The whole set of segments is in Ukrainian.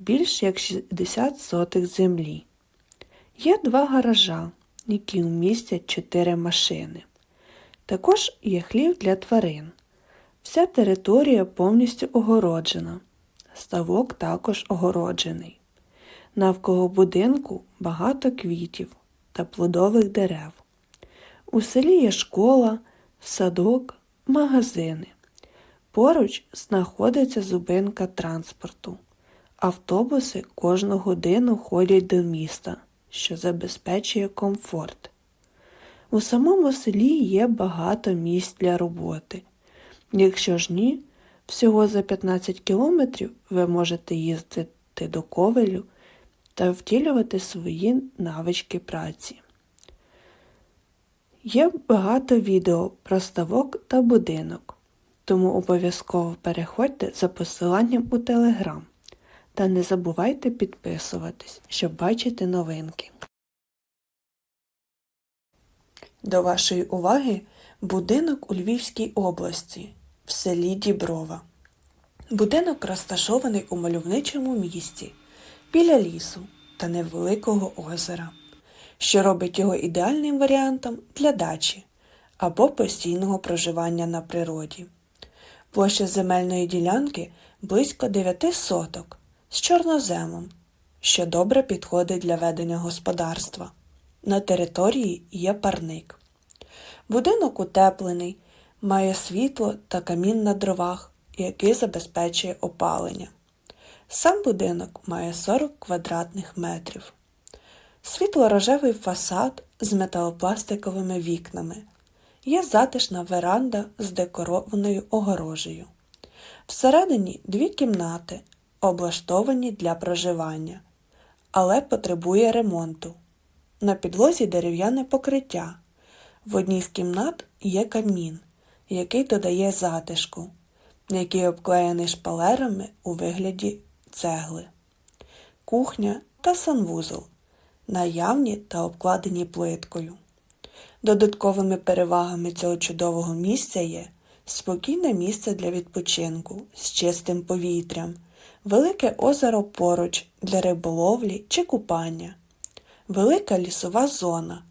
більш як 60 сотих землі. Є два гаража, які вмістять чотири машини. Також є хлів для тварин. Вся територія повністю огороджена. Ставок також огороджений. Навколо будинку багато квітів та плодових дерев. У селі є школа, садок, магазини. Поруч знаходиться зупинка транспорту. Автобуси кожну годину ходять до міста, що забезпечує комфорт. У самому селі є багато місць для роботи. Якщо ж ні, всього за 15 кілометрів ви можете їздити до ковелю та втілювати свої навички праці. Є багато відео про ставок та будинок, тому обов'язково переходьте за посиланням у Телеграм та не забувайте підписуватись, щоб бачити новинки. До вашої уваги будинок у Львівській області в селі Діброва. Будинок розташований у мальовничому місті біля лісу та невеликого озера, що робить його ідеальним варіантом для дачі або постійного проживання на природі. Площа земельної ділянки близько 9 соток з чорноземом, що добре підходить для ведення господарства. На території є парник. Будинок утеплений, має світло та камін на дровах, який забезпечує опалення. Сам будинок має 40 квадратних метрів. Світло-рожевий фасад з металопластиковими вікнами. Є затишна веранда з декорованою огорожею. Всередині дві кімнати, облаштовані для проживання, але потребує ремонту. На підлозі дерев'яне покриття. В одній з кімнат є камін, який додає затишку, який обклеєний шпалерами у вигляді цегли, кухня та санвузол, наявні та обкладені плиткою. Додатковими перевагами цього чудового місця є спокійне місце для відпочинку з чистим повітрям, велике озеро поруч для риболовлі чи купання, велика лісова зона.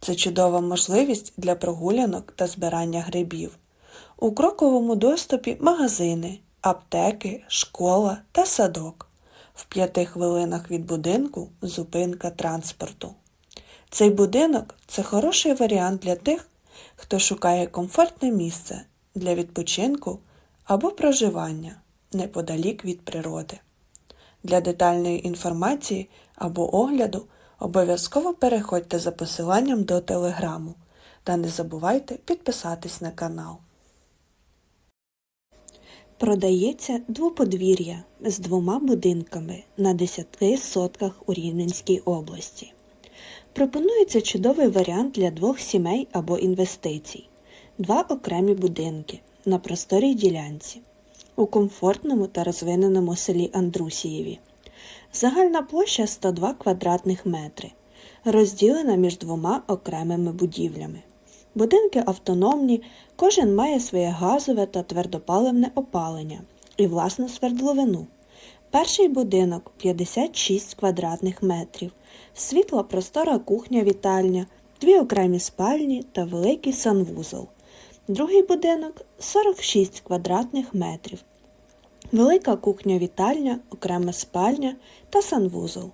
Це чудова можливість для прогулянок та збирання грибів. У кроковому доступі магазини, аптеки, школа та садок. В п'яти хвилинах від будинку зупинка транспорту. Цей будинок це хороший варіант для тих, хто шукає комфортне місце для відпочинку або проживання неподалік від природи. Для детальної інформації або огляду обов'язково переходьте за посиланням до телеграму та не забувайте підписатись на канал. Продається двоподвір'я з двома будинками на 10 сотках у Рівненській області. Пропонується чудовий варіант для двох сімей або інвестицій, два окремі будинки на просторій ділянці у комфортному та розвиненому селі Андрусієві. Загальна площа 102 квадратних метри, розділена між двома окремими будівлями. Будинки автономні, кожен має своє газове та твердопаливне опалення і власну свердловину. Перший будинок 56 квадратних метрів, світла простора кухня-вітальня, дві окремі спальні та великий санвузол. Другий будинок 46 квадратних метрів, велика кухня-вітальня, окрема спальня та санвузол.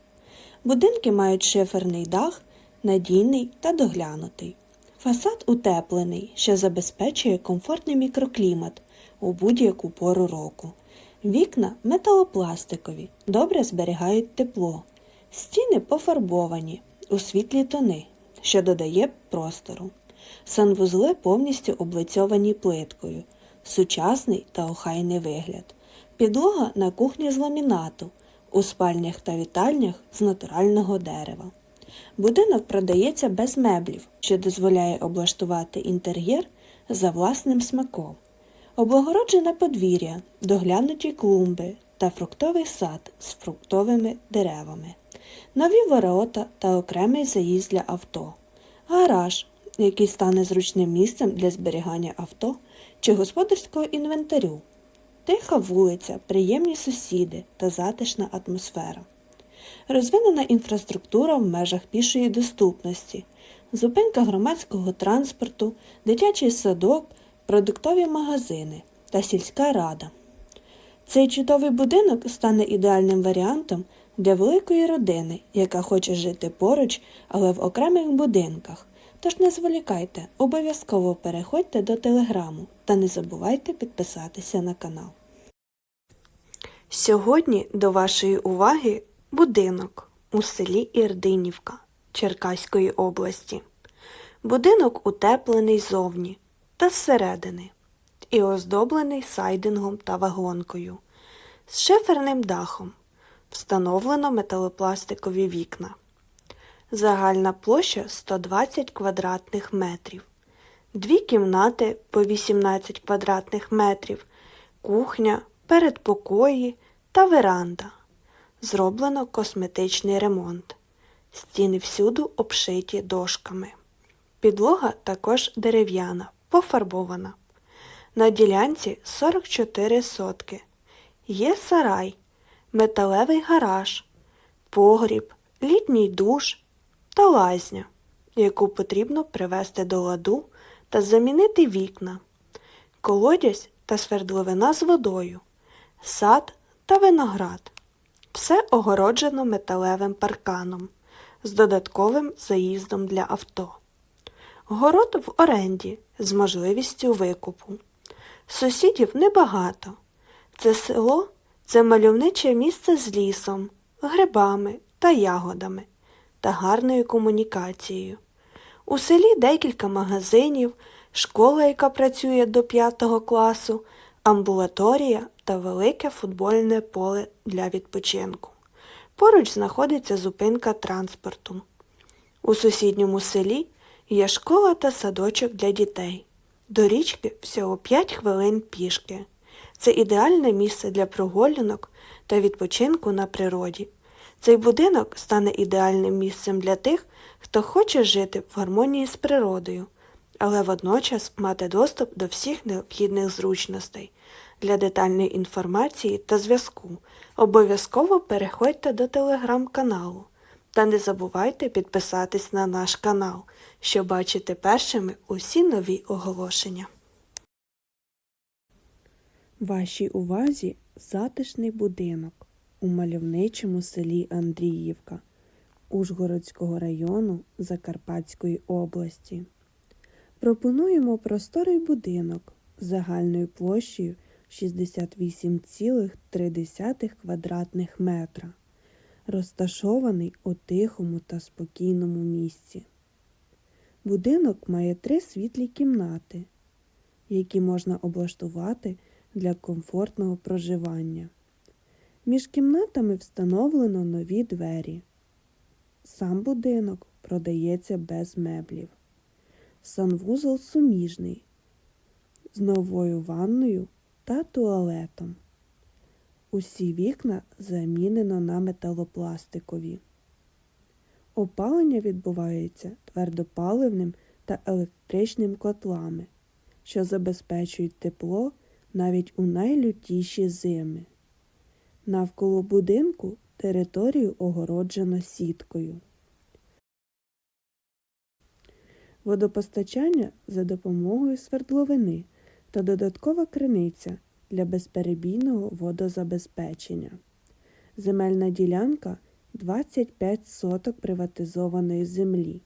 Будинки мають шиферний дах надійний та доглянутий. Фасад утеплений, що забезпечує комфортний мікроклімат у будь-яку пору року. Вікна металопластикові, добре зберігають тепло. Стіни пофарбовані у світлі тони, що додає простору. Санвузли повністю облицьовані плиткою, сучасний та охайний вигляд. Підлога на кухні з ламінату, у спальнях та вітальнях з натурального дерева. Будинок продається без меблів, що дозволяє облаштувати інтер'єр за власним смаком. Облагороджене подвір'я, доглянуті клумби та фруктовий сад з фруктовими деревами, нові ворота та окремий заїзд для авто, гараж, який стане зручним місцем для зберігання авто чи господарського інвентарю, тиха вулиця, приємні сусіди та затишна атмосфера. Розвинена інфраструктура в межах пішої доступності, зупинка громадського транспорту, дитячий садок, продуктові магазини та сільська рада. Цей чудовий будинок стане ідеальним варіантом для великої родини, яка хоче жити поруч, але в окремих будинках. Тож не зволікайте, обов'язково переходьте до телеграму та не забувайте підписатися на канал. Сьогодні до вашої уваги будинок у селі Ірдинівка Черкаської області. Будинок утеплений зовні та зсередини і оздоблений сайдингом та вагонкою з шиферним дахом. Встановлено металопластикові вікна. Загальна площа 120 квадратних метрів. Дві кімнати по 18 квадратних метрів, кухня, передпокої та веранда. Зроблено косметичний ремонт. Стіни всюду обшиті дошками. Підлога також дерев'яна, пофарбована. На ділянці 44 сотки. Є сарай, металевий гараж, погріб, літній душ та лазня, яку потрібно привести до ладу та замінити вікна, колодязь та свердловина з водою, сад та виноград. Все огороджено металевим парканом з додатковим заїздом для авто. Город в оренді з можливістю викупу. Сусідів небагато. Це село це мальовниче місце з лісом, грибами та ягодами та гарною комунікацією. У селі декілька магазинів, школа, яка працює до 5 класу, амбулаторія та велике футбольне поле для відпочинку. Поруч знаходиться зупинка транспорту. У сусідньому селі є школа та садочок для дітей. До річки всього 5 хвилин пішки. Це ідеальне місце для прогулянок та відпочинку на природі. Цей будинок стане ідеальним місцем для тих, хто хоче жити в гармонії з природою, але водночас мати доступ до всіх необхідних зручностей. Для детальної інформації та зв'язку обов'язково переходьте до телеграм-каналу та не забувайте підписатись на наш канал, щоб бачити першими усі нові оголошення. Вашій увазі затишний будинок у мальовничому селі Андріївка Ужгородського району Закарпатської області. Пропонуємо просторий будинок з загальною площею 68,3 квадратних метра, розташований у тихому та спокійному місці. Будинок має три світлі кімнати, які можна облаштувати для комфортного проживання. Між кімнатами встановлено нові двері. Сам будинок продається без меблів. Санвузол суміжний з новою ванною та туалетом. Усі вікна замінено на металопластикові. Опалення відбувається твердопаливним та електричним котлами, що забезпечують тепло навіть у найлютіші зими. Навколо будинку територію огороджено сіткою. Водопостачання за допомогою свердловини та додаткова криниця для безперебійного водозабезпечення. Земельна ділянка 25 соток приватизованої землі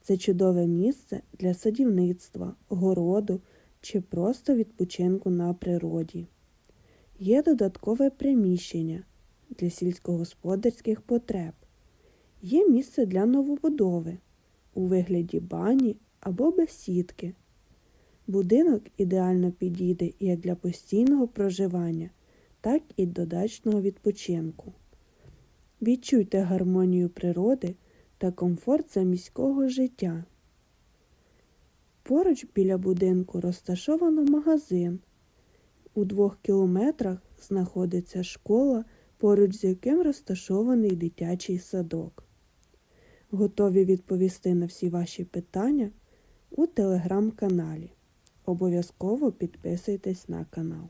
Це чудове місце для садівництва, городу чи просто відпочинку на природі. Є додаткове приміщення для сільськогосподарських потреб. Є місце для новобудови у вигляді бані або бесідки. Будинок ідеально підійде як для постійного проживання, так і до дачного відпочинку. Відчуйте гармонію природи та комфорт заміського життя. Поруч біля будинку розташовано магазин. У двох кілометрах знаходиться школа, поруч з яким розташований дитячий садок. Готові відповісти на всі ваші питання у телеграм-каналі. Обов'язково підписуйтесь на канал.